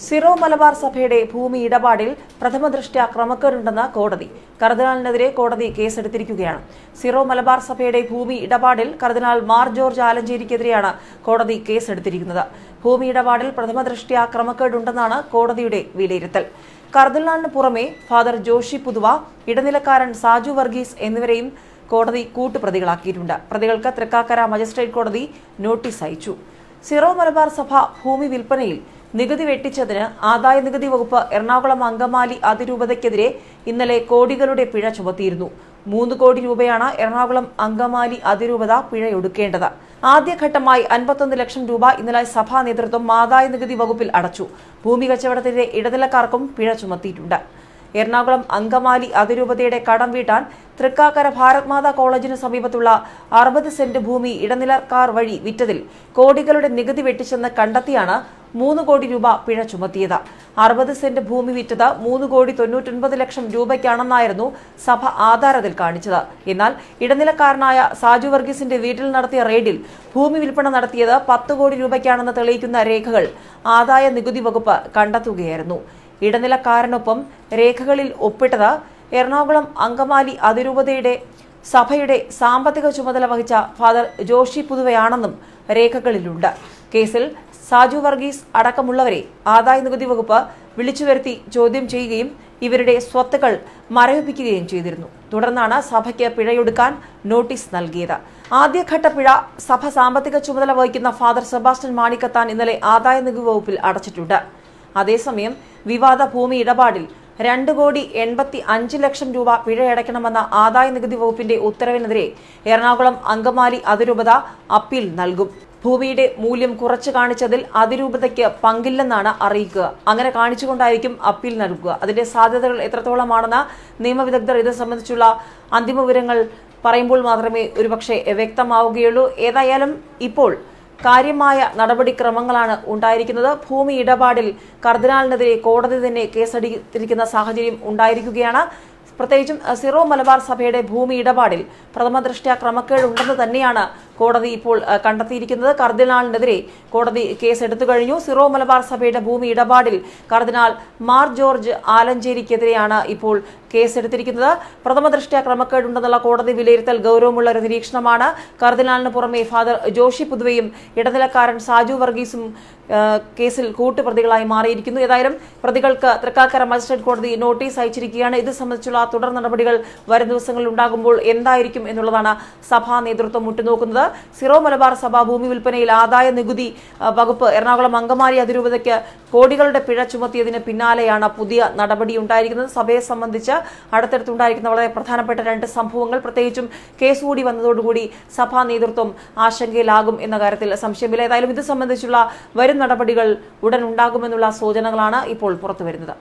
Syro Malabar സഭയുടെ ഭൂമി ഇടപാടിൽ പ്രഥമ ദൃഷ്ട്യാ ക്രമക്കേടുണ്ടെന്ന് കോടതി. കർദിനാളിനെതിരെ കോടതി കേസെടുത്തിരിക്കുകയാണ്. സിറോ മലബാർ സഭയുടെ ഭൂമി ഇടപാടിൽ കർദിനാൾ മാർ ജോർജ് ആലഞ്ചേരിക്കെതിരെയാണ് കോടതി കേസെടുത്തിരിക്കുന്നത്. ഭൂമി ഇടപാടിൽ പ്രഥമ ദൃഷ്ട്യാ ക്രമക്കേടുണ്ടെന്നാണ് കോടതിയുടെ വിലയിരുത്തൽ. കർദിനാളിന് പുറമെ ഫാദർ ജോഷി പുതുവ ഇടനിലക്കാരൻ സാജു വർഗീസ് എന്നിവരെയും കോടതി കൂട്ടുപ്രതികളാക്കിയിട്ടുണ്ട്. പ്രതികൾക്ക് തൃക്കാക്കര മജിസ്ട്രേറ്റ് കോടതി നോട്ടീസ് അയച്ചു. സിറോ മലബാർ സഭ ഭൂമി വിൽപ്പനയിൽ നികുതി വെട്ടിച്ചതിന് ആദായ നികുതി വകുപ്പ് എറണാകുളം അങ്കമാലി അതിരൂപതയ്ക്കെതിരെ ഇന്നലെ കോടികളുടെ പിഴ ചുമത്തിയിരുന്നു. മൂന്ന് കോടി രൂപയാണ് എറണാകുളം അങ്കമാലി അതിരൂപത പിഴയൊടുക്കേണ്ടത്. ആദ്യഘട്ടമായി അൻപത്തൊന്ന് ലക്ഷം രൂപ ഇന്നലെ സഭാ നേതൃത്വം ആദായ നികുതി വകുപ്പിൽ അടച്ചു. ഭൂമി കച്ചവടത്തിന്റെ ഇടനിലക്കാർക്കും പിഴ ചുമത്തിയിട്ടുണ്ട്. എറണാകുളം അങ്കമാലി അതിരൂപതയുടെ കടം വീട്ടാൻ തൃക്കാക്കര ഭാരത് മാതാ കോളേജിന് സമീപത്തുള്ള അറുപത് സെന്റ് ഭൂമി ഇടനിലക്കാർ വഴി വിറ്റതിൽ കോടികളുടെ നികുതി വെട്ടിച്ചെന്ന് കണ്ടെത്തിയാണ് മൂന്ന് കോടി രൂപ പിഴ ചുമത്തിയത്. അറുപത് സെന്റ് ഭൂമി വിറ്റത് മൂന്ന് കോടി തൊണ്ണൂറ്റൊൻപത് ലക്ഷം രൂപയ്ക്കാണെന്നായിരുന്നു സഭ ആധാരത്തിൽ കാണിച്ചത്. എന്നാൽ ഇടനിലക്കാരനായ സാജു വർഗീസിന്റെ വീട്ടിൽ നടത്തിയ റെയ്ഡിൽ ഭൂമി വിൽപ്പന നടത്തിയത് പത്ത് കോടി രൂപയ്ക്കാണെന്ന് തെളിയിക്കുന്ന രേഖകൾ ആദായ നികുതി വകുപ്പ് കണ്ടെത്തുകയായിരുന്നു. ഇടനിലക്കാരനൊപ്പം രേഖകളിൽ ഒപ്പിട്ടത് എറണാകുളം അങ്കമാലി അതിരൂപതയുടെ സഭയുടെ സാമ്പത്തിക ചുമതല വഹിച്ച ഫാദർ ജോഷി പുതുവയാണെന്നും രേഖകളിലുണ്ട്. കേസിൽ സാജു വർഗീസ് അടക്കമുള്ളവരെ ആദായ നികുതി വകുപ്പ് വിളിച്ചു വരുത്തി ചോദ്യം ചെയ്യുകയും ഇവരുടെ സ്വത്തുക്കൾ മരവിപ്പിക്കുകയും ചെയ്തിരുന്നു. തുടർന്നാണ് സഭയ്ക്ക് പിഴയൊടുക്കാൻ നോട്ടീസ് നൽകിയത്. ആദ്യഘട്ട പിഴ സഭ സാമ്പത്തിക ചുമതല വഹിക്കുന്ന ഫാദർ സെബാസ്റ്റ്യൻ മാണിക്കത്താൻ ഇന്നലെ ആദായ നികുതി വകുപ്പിൽ അടച്ചിട്ടുണ്ട്. അതേസമയം വിവാദ ഭൂമി ഇടപാടിൽ രണ്ട് കോടി എൺപത്തി അഞ്ച് ലക്ഷം രൂപ പിഴയടയ്ക്കണമെന്ന ആദായ നികുതി വകുപ്പിന്റെ ഉത്തരവിനെതിരെ എറണാകുളം അങ്കമാലി അതിരൂപത അപ്പീൽ നൽകും. ഭൂമിയുടെ മൂല്യം കുറച്ചു കാണിച്ചതിൽ അതിരൂപതയ്ക്ക് പങ്കില്ലെന്നാണ് അറിയിക്കുക. അങ്ങനെ കാണിച്ചുകൊണ്ടായിരിക്കും അപ്പീൽ നൽകുക. അതിന്റെ സാധ്യതകൾ എത്രത്തോളമാണെന്ന് നിയമവിദഗ്ധർ ഇത് സംബന്ധിച്ചുള്ള അന്തിമ വിവരങ്ങൾ പറയുമ്പോൾ മാത്രമേ ഒരുപക്ഷെ വ്യക്തമാവുകയുള്ളൂ. ഏതായാലും ഇപ്പോൾ കാര്യമായ നടപടിക്രമങ്ങളാണ് ഉണ്ടായിരിക്കുന്നത്. ഭൂമി ഇടപാടിൽ കർദിനാളിനെതിരെ കോടതി തന്നെ കേസെടുത്തിരിക്കുന്ന സാഹചര്യം ഉണ്ടായിരിക്കുകയാണ്. പ്രത്യേകിച്ചും സിറോ മലബാർ സഭയുടെ ഭൂമി ഇടപാടിൽ പ്രഥമ ദൃഷ്ട്യാ ക്രമക്കേടുണ്ടെന്ന് തന്നെയാണ് കോടതി ഇപ്പോൾ കണ്ടെത്തിയിരിക്കുന്നത്. കർദിനാളിനെതിരെ കോടതി കേസെടുത്തു കഴിഞ്ഞു. സിറോ മലബാർ സഭയുടെ ഭൂമി ഇടപാടിൽ കർദിനാൾ മാർ ജോർജ് ആലഞ്ചേരിക്കെതിരെയാണ് ഇപ്പോൾ കേസെടുത്തിരിക്കുന്നത്. പ്രഥമ ദൃഷ്ട്യാ ക്രമക്കേടുണ്ടെന്നുള്ള കോടതി വിലയിരുത്തൽ ഗൗരവമുള്ള ഒരു നിരീക്ഷണമാണ്. കർദിനാളിന് പുറമെ ഫാദർ ജോഷി പുതുവയും ഇടനിലക്കാരൻ സാജു വർഗീസും കേസിൽ കൂട്ടുപ്രതികളായി മാറിയിരിക്കുന്നു. ഏതായാലും പ്രതികൾക്ക് തൃക്കാക്കര മജിസ്ട്രേറ്റ് കോടതി നോട്ടീസ് അയച്ചിരിക്കുകയാണ്. ഇത് സംബന്ധിച്ചുള്ള തുടർ നടപടികൾ വരും ദിവസങ്ങളിൽ ഉണ്ടാകുമ്പോൾ എന്തായിരിക്കും എന്നുള്ളതാണ് സഭാ നേതൃത്വം ഉറ്റുനോക്കുന്നത്. സിറോ മലബാർ സഭ ഭൂമി വിൽപ്പനയിൽ ആദായ നികുതി വകുപ്പ് എറണാകുളം അങ്കമാലി അതിരൂപതയ്ക്ക് കോടികളുടെ പിഴ ചുമത്തിയതിന് പിന്നാലെയാണ് പുതിയ നടപടി ഉണ്ടായിരിക്കുന്നത്. സഭയെ സംബന്ധിച്ച് അടുത്തടുത്തുണ്ടായിരിക്കുന്ന വളരെ പ്രധാനപ്പെട്ട രണ്ട് സംഭവങ്ങൾ. പ്രത്യേകിച്ചും കേസ് കൂടി വന്നതോടുകൂടി സഭാ നേതൃത്വം ആശങ്കയിലാകും എന്ന കാര്യത്തിൽ സംശയമില്ല ഏതായാലും ഇത് സംബന്ധിച്ചുള്ള വരും നടപടികൾ ഉടൻ ഉണ്ടാകുമെന്നുള്ള സൂചനകളാണ് ഇപ്പോൾ പുറത്തുവരുന്നത്.